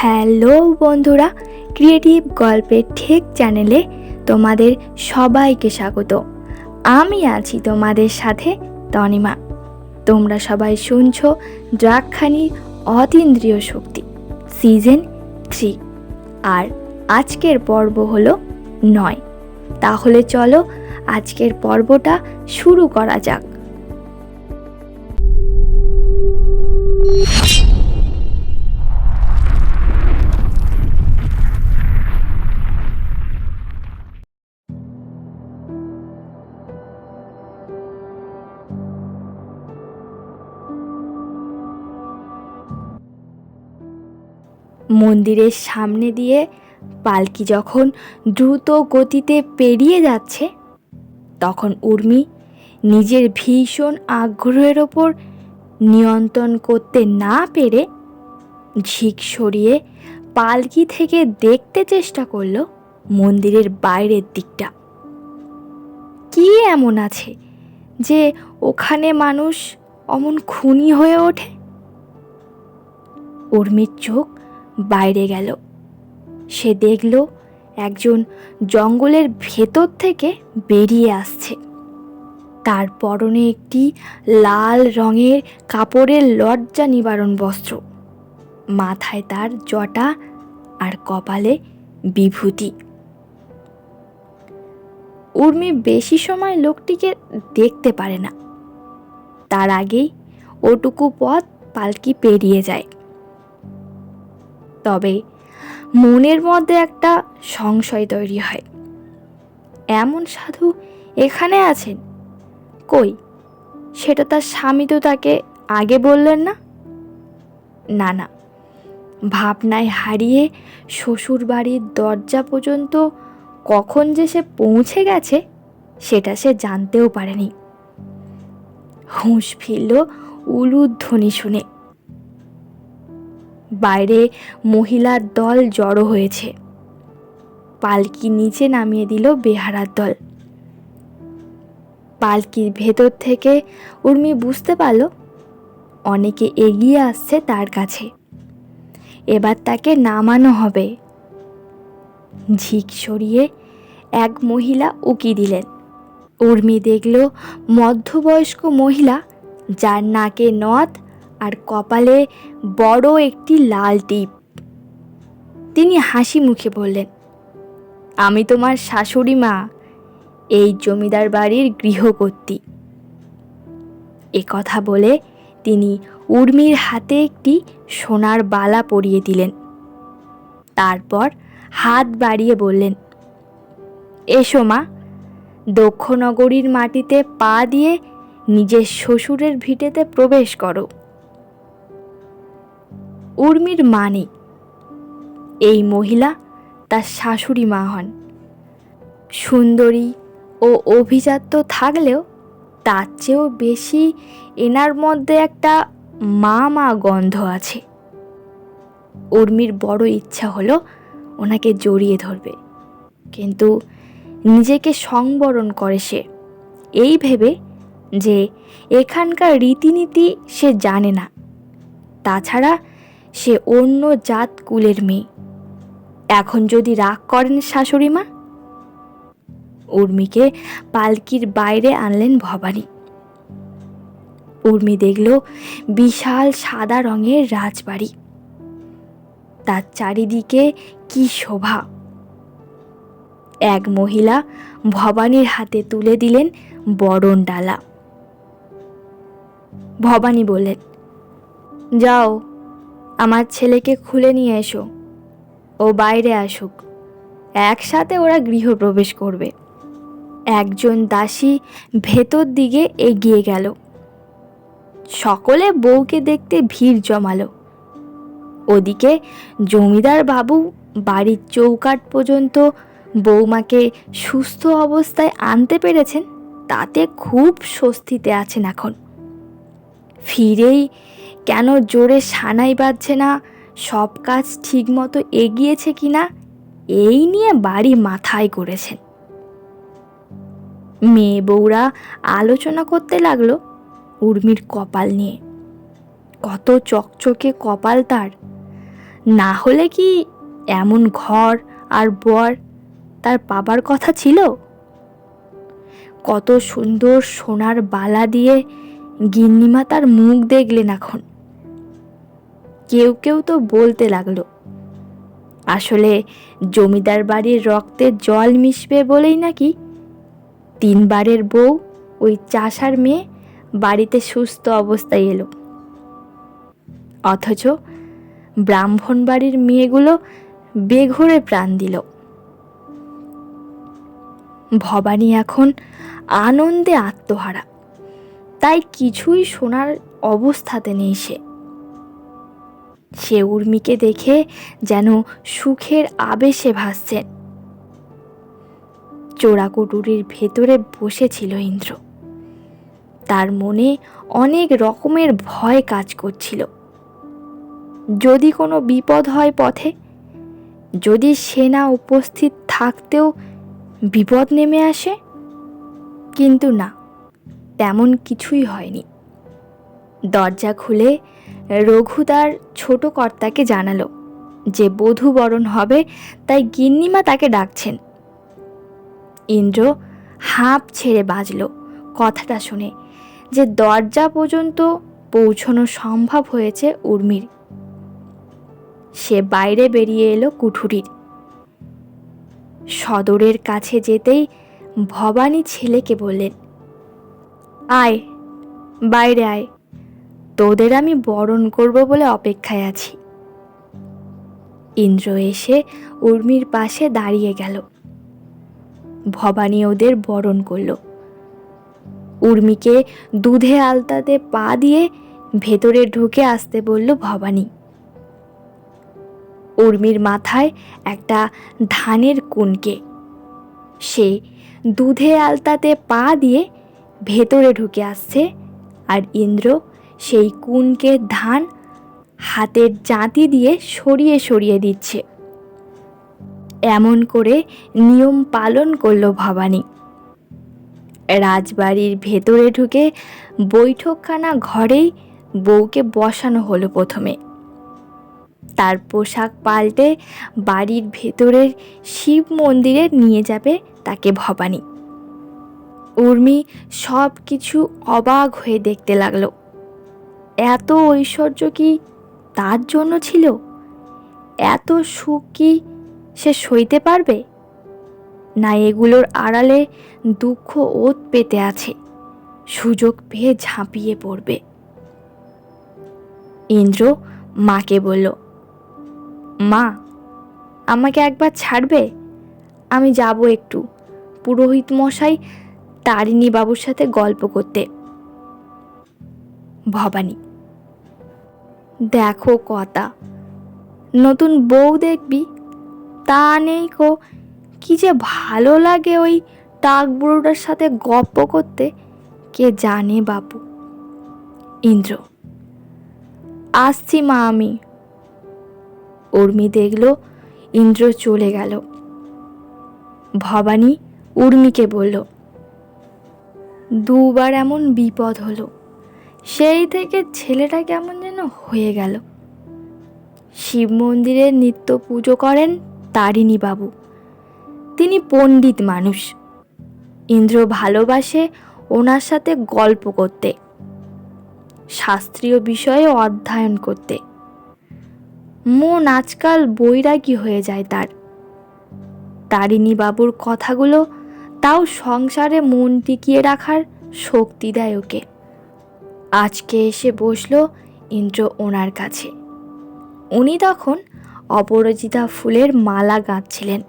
Hello বন্ধুরা creative গল্পের ঠেক চ্যানেলে তোমাদের সবাইকে স্বাগত। আমি আছি তোমাদের সাথে তনিমা। তোমরা সবাই শুনছো ড্রাগখানির অতীন্দ্রিয় শক্তি সিজন থ্রি আর আজকের পর্ব হলো নয়। তাহলে চলো আজকের পর্বটা শুরু করা যাক। মন্দিরের সামনে দিয়ে পালকি যখন দ্রুত গতিতে পেরিয়ে যাচ্ছে, তখন উর্মি নিজের ভীষণ আগ্রহের ওপর নিয়ন্ত্রণ করতে না পেরে ঝিক সরিয়ে পালকি থেকে দেখতে চেষ্টা করল মন্দিরের বাইরের দিকটা। কি এমন আছে যে ওখানে মানুষ অমন খুনি হয়ে ওঠে? উর্মির চোখ বাইরে গেল। সে দেখল একজন জঙ্গলের ভেতর থেকে বেরিয়ে আসছে। তার পরনে একটি লাল রঙের কাপড়ের লজ্জা নিবারণ বস্ত্র। মাথায় তার জটা আর কপালে বিভূতি। উর্মি বেশি সময় লোকটিকে দেখতে পারে না। তার আগেই ওটুকু পথ পালকি পেরিয়ে যায়। তবে মনের মধ্যে একটা সংশয় তৈরি হয়। এমন সাধু এখানে আছেন? কই? সেটা তার স্বামী তো তাকে আগে বললেন না? না না। ভাবনায় হারিয়ে শ্বশুর বাড়ির দরজা পর্যন্ত কখন যে সে পৌঁছে গেছে, সেটা সে জানতেও পারেনি। হুঁশ ফিরল উলুধ্বনি শুনে। বাইরে মহিলার দল জড়ো হয়েছে। পালকি নিচে নামিয়ে দিল বেহারার দল। পালকির ভেতর থেকে উর্মি বুঝতে পারল, অনেকে এগিয়ে আসছে তার কাছে। এবার তাকে নামানো হবে। ঝিক সরিয়ে এক মহিলা উকি দিলেন। উর্মি দেখল মধ্যবয়স্ক মহিলা, যার নাকে নথ আর কপালে বড় একটি লাল টিপ। তিনি হাসি মুখে বললেন, আমি তোমার শাশুড়ি মা, এই জমিদার বাড়ির গৃহকর্ত্রী। এ কথা বলে তিনি উর্মির হাতে একটি সোনার বালা পরিয়ে দিলেন। তারপর হাত বাড়িয়ে বললেন, এসো মা দক্ষনগরীর মাটিতে পা দিয়ে নিজের শ্বশুরের ভিটেতে প্রবেশ করো। উর্মির মানে। এই মহিলা তার শাশুড়ি মা হন। সুন্দরী ও অভিজাত্য থাকলেও তার চেয়েও বেশি এনার মধ্যে একটা মা মা গন্ধ আছে। উর্মির বড় ইচ্ছা হলো ওনাকে জড়িয়ে ধরবে। কিন্তু নিজেকে সংবরণ করে সে। এই ভেবে যে এখানকার রীতিনীতি সে জানে না। তাছাড়া সে অন্য জাত কুলের মেয়ে। এখন যদি রাগ করেন শাশুড়ি মা? উর্মিকে পালকির বাইরে আনলেন ভবানী। উর্মি দেখল বিশাল সাদা রঙের রাজবাড়ি। তার চারিদিকে কি শোভা। এক মহিলা ভবানীর হাতে তুলে দিলেন বরণ ডালা ভবানী বললেন, যাও আমার ছেলেকে খুলে নিয়ে এসো। ও বাইরে আসুক। একসাথে ওরা গৃহপ্রবেশ করবে। একজন দাসী ভেতর দিকে এগিয়ে গেল। সকলে বউকে দেখতে ভিড় জমালো। ওদিকে জমিদার বাবু বাড়ির চৌকাট পর্যন্ত বৌমাকে সুস্থ অবস্থায় আনতে পেরেছেন, তাতে খুব স্বস্তিতে আছেন এখন। ফিরেই কেন জোরে সানাই বাজছে না? সব কাজ ঠিকমতো এগিয়েছে কি না? এই নিয়ে বাড়ি মাথায় করেছেন। মেয়ে বউরা আলোচনা করতে লাগল উর্মির কপাল নিয়ে। কত চকচকে কপাল তার। না হলে কি এমন ঘর আর বর তার পাবার কথা ছিল? কত সুন্দর সোনার বালা দিয়ে গিন্নিমা তার মুখ দেখলেন এখন। কেউ কেউ তো বলতে লাগল। আসলে জমিদার বাড়ির রক্তে জল মিশবে বলেই নাকি তিনবারের বউ ওই চাষার মেয়ে বাড়িতে সুস্থ অবস্থায় এলো। অথচ ব্রাহ্মণ বাড়ির মেয়েগুলো বেঘরে প্রাণ দিল। ভবানী এখন আনন্দে আত্মহারা। তাই কিছুই শোনার অবস্থাতে নেই সে। সে উর্মিকে দেখে যেন সুখের আবেশে ভাসছেন চোরাকুটুরির ভেতরে বসেছিল ইন্দ্র। তার মনে অনেক রকমের ভয় কাজ করছিল। যদি কোনো বিপদ হয় পথে, যদি সেনা উপস্থিত থাকতেও বিপদ নেমে আসে, কিন্তু না, তেমন কিছুই হয়নি। দরজা খুলে রঘু তার ছোট কর্তাকে জানালো যে বধূ বরণ হবে, তাই গিন্নিমা তাকে ডাকছেন। ইন্দ্র হাঁপ ছেড়ে বাজল কথাটা শুনে যে দরজা পর্যন্ত পৌঁছনো সম্ভব হয়েছে উর্মির। সে বাইরে বেরিয়ে এলো কুঠুরির। সদরের কাছে যেতেই ভবানী ছেলেকে বললেন, আয়, বাইরে আয়। তোদের আমি বরণ করব বলে অপেক্ষায় আছি। ইন্দ্র এসে উর্মির পাশে দাঁড়িয়ে গেল। ভবানী ওদের বরণ করল। উর্মিকে দুধে আলতাতে পা দিয়ে ভেতরে ঢুকে আসতে বলল ভবানী। উর্মির মাথায় একটা ধানের কুনকে। সে দুধে আলতাতে পা দিয়ে ভেতরে ঢুকে আসছে আর ইন্দ্র সেই কুনকে ধান হাতের জাঁতি দিয়ে সরিয়ে সরিয়ে দিচ্ছে। এমন করে নিয়ম পালন করল ভবানী। রাজবাড়ির ভেতরে ঢুকে বৈঠকখানা ঘরেই বউকে বসানো হলো প্রথমে। তার পোশাক পাল্টে বাড়ির ভেতরের শিব মন্দিরে নিয়ে যাবে তাকে ভবানী। উর্মি সব কিছু অবাক হয়ে দেখতে লাগল। এত ঐশ্বর্য কি তার জন্য ছিল? এত সুখ কি সে সইতে পারবে? না এগুলোর আড়ালে দুঃখ ওত পেতে আছে, সুযোগ পেয়ে ঝাঁপিয়ে পড়বে। ইন্দ্র মাকে বলল, মা, আমাকে একবার ছাড়বে? আমি যাব একটু। পুরোহিত মশাই তারিণী বাবুর সাথে গল্প করতে। ভবানী দেখো কথা। নতুন বউ দেখবি? তা নেই কো কি যে ভালো লাগে ওই টাক বুড়োটার সাথে গপ্প করতে। কে জানে বাপু। ইন্দ্র, আসছি মা আমি। উর্মি দেখল, ইন্দ্র চলে গেল। ভবানী উর্মিকে বলল, দুবার এমন বিপদ হলো। সেই থেকে ছেলেটা কেমন যেন হয়ে গেল। শিব মন্দিরে নিত্য পুজো করেন তারিণী বাবু। তিনি পণ্ডিত মানুষ। ইন্দ্র ভালোবাসে ওনার সাথে গল্প করতে। শাস্ত্রীয় বিষয়ে অধ্যয়ন করতে। মন আজকাল বৈরাগী হয়ে যায় তার। তারিণী বাবুর কথাগুলো তাও সংসারে মন টিকিয়ে রাখার শক্তি দেয় ওকে। আজকে এসে বসল ইন্দ্র ওনার কাছে। উনি তখন অপরাজিতা ফুলের মালা গাঁথছিলেন।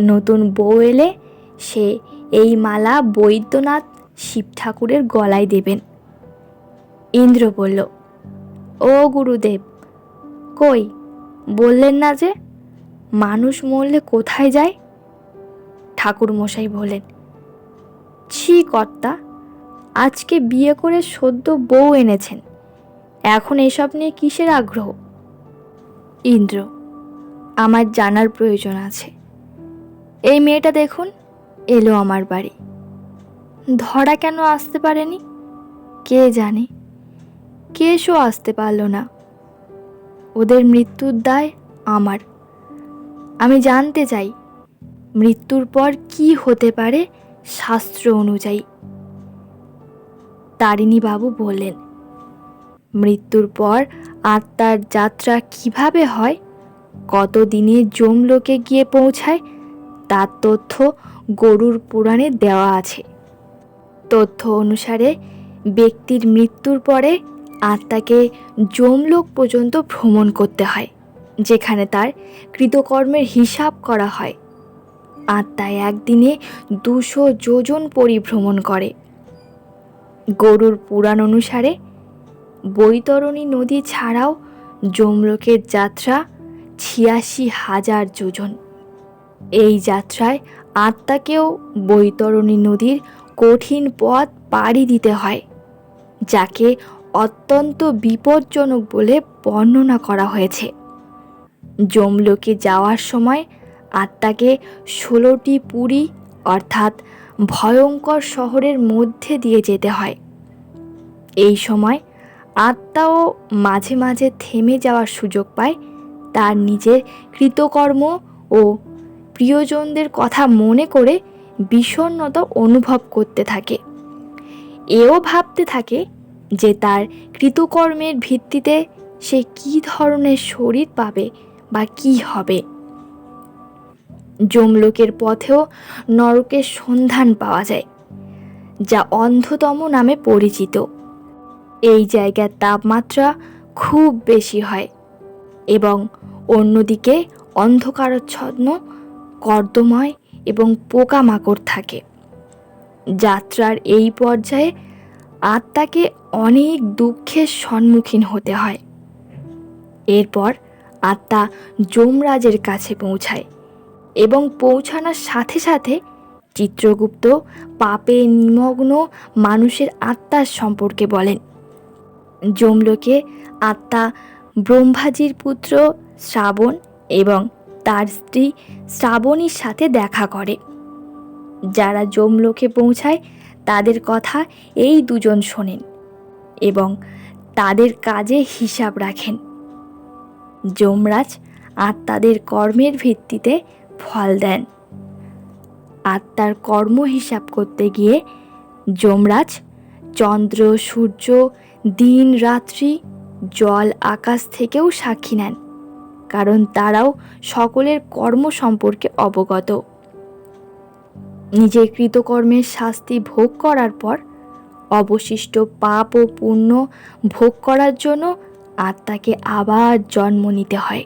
নতুন বউ এলে সে এই মালা বৈদ্যনাথ শিব ঠাকুরের গলায় দেবেন। ইন্দ্র বলল, ও গুরুদেব, কই? বললেন না যে, মানুষ মরলে কোথায় যায়? ঠাকুর মশাই বলেন, ছি কর্তা, আজকে বিয়ে করে সদ্য বউ এনেছেন। এখন এসব নিয়ে কিসের আগ্রহ? ইন্দ্র, আমার জানার প্রয়োজন আছে। এই মেয়েটা দেখুন, এলো আমার বাড়ি। ধরা কেন আসতে পারেনি? কে জানে? কেশও আসতে পারল না। ওদের মৃত্যুর দায় আমার। আমি জানতে চাই, মৃত্যুর পর কি হতে পারে শাস্ত্র অনুযায়ী। তারিণী বাবু বললেন মৃত্যুর পর আত্মার যাত্রা কীভাবে হয়? কত দিনে যমলোকে গিয়ে পৌঁছায়? তার তথ্য গরুর পুরাণে দেওয়া আছে। তথ্য অনুসারে ব্যক্তির মৃত্যুর পরে আত্মাকে যমলোক পর্যন্ত ভ্রমণ করতে হয়, যেখানে তার কৃতকর্মের হিসাব করা হয়। আত্মা একদিনে দুশো যোজন পরিভ্রমণ করে। গরুর পুরাণ অনুসারে বৈতরণী নদী ছাড়াও যমলোকের যাত্রা ছিয়াশি হাজার যোজন। এই যাত্রায় আত্মাকেও বৈতরণী নদীর কঠিন পথ পাড়ি দিতে হয়, যাকে অত্যন্ত বিপজ্জনক বলে বর্ণনা করা হয়েছে। যমলোকে যাওয়ার সময় আত্মাকে ষোলোটি পুরী অর্থাৎ ভয়ঙ্কর শহরের মধ্যে দিয়ে যেতে হয়। এই সময় আত্মাও মাঝে মাঝে থেমে যাওয়ার সুযোগ পায়। তার নিজের কৃতকর্ম ও প্রিয়জনদের কথা মনে করে বিষণ্ণতা অনুভব করতে থাকে। এও ভাবতে থাকে যে তার কৃতকর্মের ভিত্তিতে সে কী ধরনের শরীর পাবে বা কি হবে। যমলোকের পথেও নরকের সন্ধান পাওয়া যায়, যা অন্ধতম নামে পরিচিত। এই জায়গার তাপমাত্রা খুব বেশি হয় এবং অন্যদিকে অন্ধকারচ্ছন্ন, কর্দময় এবং পোকামাকড় থাকে। যাত্রার এই পর্যায়ে আত্মাকে অনেক দুঃখের সম্মুখীন হতে হয়। এরপর আত্মা যমরাজের কাছে পৌঁছায় এবং পৌঁছানোর সাথে সাথে চিত্রগুপ্ত পাপে নিমগ্ন মানুষের আত্মার সম্পর্কে বলেন। যমলোকে আত্মা ব্রহ্মাজির পুত্র শ্রাবণ এবং তার স্ত্রী শ্রাবণীর সাথে দেখা করে। যারা যমলোকে পৌঁছায়, তাদের কথা এই দুজন শোনেন এবং তাদের কাজে হিসাব রাখেন। যমরাজ আত্মাদের কর্মের ভিত্তিতে ফল দেন। আত্মার কর্ম হিসাব করতে গিয়ে যমরাজ চন্দ্র, সূর্য দিন রাত্রি জল আকাশ থেকেও সাক্ষী নেন, কারণ তারাও সকলের কর্ম সম্পর্কে অবগত। নিজের কৃতকর্মের শাস্তি ভোগ করার পর অবশিষ্ট পাপ ও পুণ্য ভোগ করার জন্য আত্মাকে আবার জন্ম নিতে হয়।